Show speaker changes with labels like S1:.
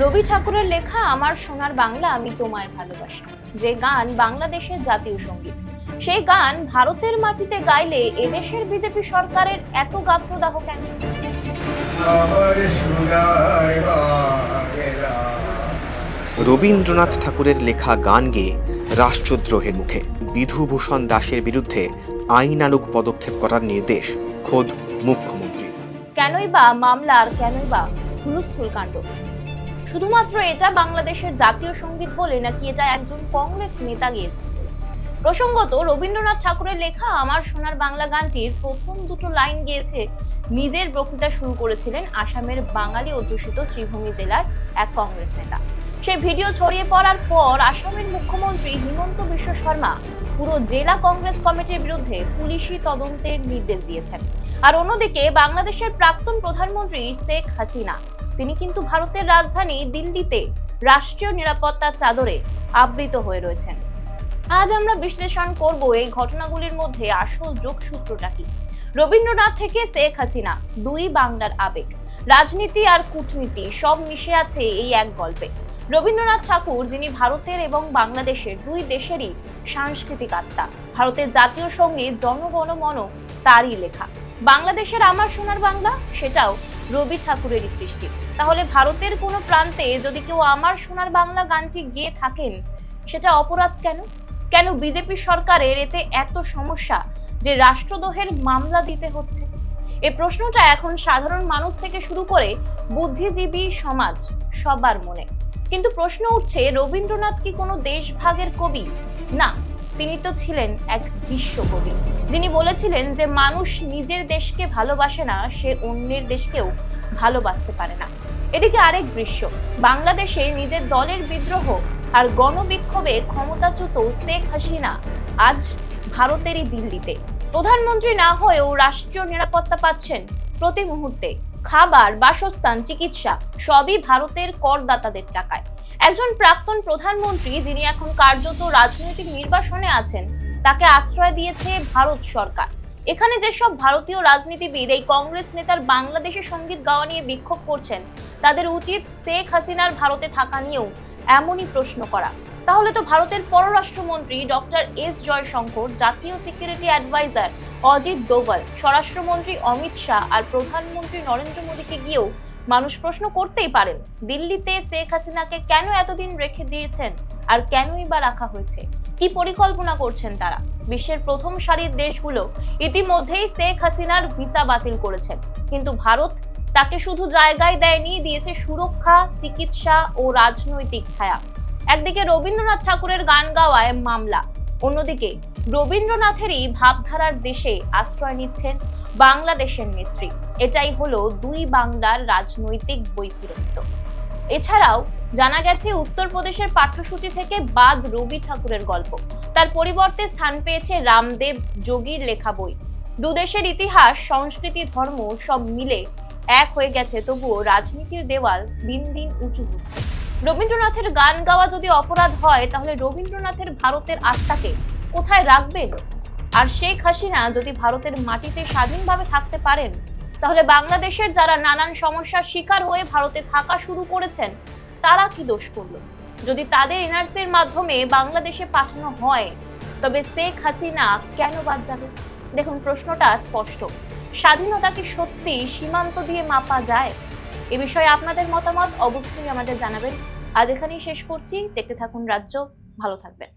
S1: রবি ঠাকুরের লেখা আমার সোনার বাংলা আমি তোমায় ভালোবাসি। যে গান বাংলাদেশের জাতীয় সংগীত। সেই গান ভারতের মাটিতে গাইলে এদেশের বিজেপি সরকারের এত গাত্রদাহ কেন?
S2: রবীন্দ্রনাথ ঠাকুরের লেখা গান গেয়ে রাষ্ট্রদ্রোহের মুখে। বিধুভূষণ দাসের বিরুদ্ধে আইনানুগ পদক্ষেপ করার নির্দেশ খোদ মুখ্যমন্ত্রী
S1: কেনই বা মামলার কেনই বা হুলস্থুল কাণ্ড? শুধুমাত্র এটা বাংলাদেশের জাতীয় সংগীত বলে নাকি এটা একজন কংগ্রেস নেতা গিয়েছেন প্রসঙ্গত, রবীন্দ্রনাথ ঠাকুরের লেখা আমার সোনার বাংলা গানটির প্রথম দুটো লাইন গিয়েছে, নিজের বক্তৃতা শুরু করেছিলেন আসামের বাঙালি অধ্যুষিত শ্রীভূমি জেলার এক কংগ্রেস নেতা। সেই ভিডিও ছড়িয়ে পড়ার পর আসামের মুখ্যমন্ত্রী হিমন্ত বিশ্ব শর্মা পুরো জেলা কংগ্রেস কমিটির বিরুদ্ধে পুলিশি তদন্তের নির্দেশ দিয়েছেন। আর অন্যদিকে, বাংলাদেশের প্রাক্তন প্রধানমন্ত্রী শেখ হাসিনা তিনি কিন্তু ভারতের রাজধানী দিল্লিতে রাষ্ট্রীয় নিরাপত্তার চাদরে আবৃত হয়ে রয়েছেন। আজ আমরা বিশ্লেষণ করব এই ঘটনাগুলির মধ্যে আসল যোগসূত্রটা কি? রবীন্দ্রনাথ থেকে শেখ হাসিনা, দুই বাংলার আবেগ, রাজনীতি আর কূটনীতি, সব মিশে আছে এই এক গল্পে। রবীন্দ্রনাথ ঠাকুর, যিনি ভারতের এবং বাংলাদেশের দুই দেশেরই সাংস্কৃতিক আত্মা, ভারতের জাতীয় সংগীত জনগণ মন তারই লেখা। বাংলাদেশের আমার সোনার বাংলা, সেটাও রবি ঠাকুরেরই সৃষ্টি। তাহলে ভারতের কোনো প্রান্তে যদি কেউ আমার সোনার বাংলা গানটি গেয়ে থাকেন, সেটা অপরাধ কেন? কেন বিজেপি সরকারের এতে এত সমস্যা যে রাষ্ট্রদ্রোহের মামলা দিতে হচ্ছে? এ প্রশ্নটা এখন সাধারণ মানুষ থেকে শুরু করে বুদ্ধিজীবী সমাজ সবার মনে। কিন্তু প্রশ্ন উঠছে, রবীন্দ্রনাথ কি কোনো দেশভাগের কবি? না তিনি তো ছিলেন এক বিশ্বকবি। যিনি বলেছিলেন যে মানুষ নিজের দেশকে ভালোবাসে না, সে অন্যের দেশকেও ভালোবাসতে পারে না। এদিকে আরেক দৃশ্য, বাংলাদেশে নিজের দলের বিদ্রোহ আর গণবিক্ষোভে ক্ষমতাচ্যুত শেখ হাসিনা আজ ভারতেরই দিল্লিতে। প্রধানমন্ত্রী না হয়েও রাষ্ট্রীয় নিরাপত্তা পাচ্ছেন প্রতি মুহূর্তে খাবার, বাসস্থান, চিকিৎসা, সবই ভারতের করদাতাদের টাকায় একজন প্রাক্তন প্রধানমন্ত্রী যিনি এখন কার্যত রাজনৈতিক নির্বাসনে আছেন, তাকে আশ্রয় দিয়েছে ভারত সরকার। এখানে যেসব ভারতীয় রাজনীতিবিদ এই কংগ্রেস নেতার বাংলাদেশে সংগীত গাওয়া নিয়ে বিক্ষোভ করছেন, তাদের উচিত শেখ হাসিনার ভারতে থাকা নিয়েও এমনই প্রশ্ন করা। তাহলে তো ভারতের পররাষ্ট্রমন্ত্রী ডক্টর এস জয়শঙ্কর, জাতীয় সিকিউরিটি অ্যাডভাইজার অজিত দোভাল, স্বরাষ্ট্রমন্ত্রী অমিত শাহ আর প্রধানমন্ত্রী নরেন্দ্র মোদীকে গিয়েও মানুষ প্রশ্ন করতেই পারেন, দিল্লিতে শেখ হাসিনাকে কেন এতদিন রেখে দিয়েছেন আর কেনই বা রাখা হয়েছে? কি পরিকল্পনা করছেন তারা? বিশ্বের প্রথম সারির দেশগুলো ইতিমধ্যেই শেখ হাসিনার ভিসা বাতিল করেছেন, কিন্তু ভারত তাকে শুধু জায়গায় দেয়নি, দিয়েছে সুরক্ষা, চিকিৎসা ও রাজনৈতিক ছায়া। একদিকে রবীন্দ্রনাথ ঠাকুরের গান গাওয়ায় মামলা, অন্যদিকে রবীন্দ্রনাথেরই ভাবধারার দেশে আশ্রয় নিচ্ছেন বাংলাদেশের নেত্রী। এটাই হলো দুই বাংলার রাজনৈতিক বৈপরীত্য। এছাড়াও জানা গেছে, উত্তরপ্রদেশের পাঠ্যসূচি থেকে বাদ রবি ঠাকুরের গল্প। তার পরিবর্তে স্থান পেয়েছে রামদেব যোগীর লেখা বই। দুদেশের ইতিহাস, সংস্কৃতি, ধর্ম সব মিলে এক হয়ে গেছে, তবুও রাজনীতির দেওয়াল দিন দিন উঁচু হচ্ছে। রবীন্দ্রনাথের গান গাওয়া যদি অপরাধ হয়, তাহলে রবীন্দ্রনাথের ভারতের আত্মাকে কোথায় রাখবেন আর শেখ হাসিনা যদি ভারতের মাটিতে স্বাধীনভাবে থাকতে পারেন, তাহলে বাংলাদেশের যারা নানান সমস্যার শিকার হয়ে ভারতে থাকা শুরু করেছেন, তারা কি দোষ করল? যদি তাদের এনআরসির মাধ্যমে বাংলাদেশে পাঠানো হয়, তবে শেখ হাসিনা কেন বাদ যাবে? দেখুন, প্রশ্নটা স্পষ্ট। স্বাধীনতা কি সত্যি সীমান্ত দিয়ে মাপা যায়? এ বিষয়ে আপনাদের মতামত অবশ্যই আমাদের জানাবেন। আজ এখানেই শেষ করছি। দেখতে থাকুন রাজ্য। ভালো থাকবেন।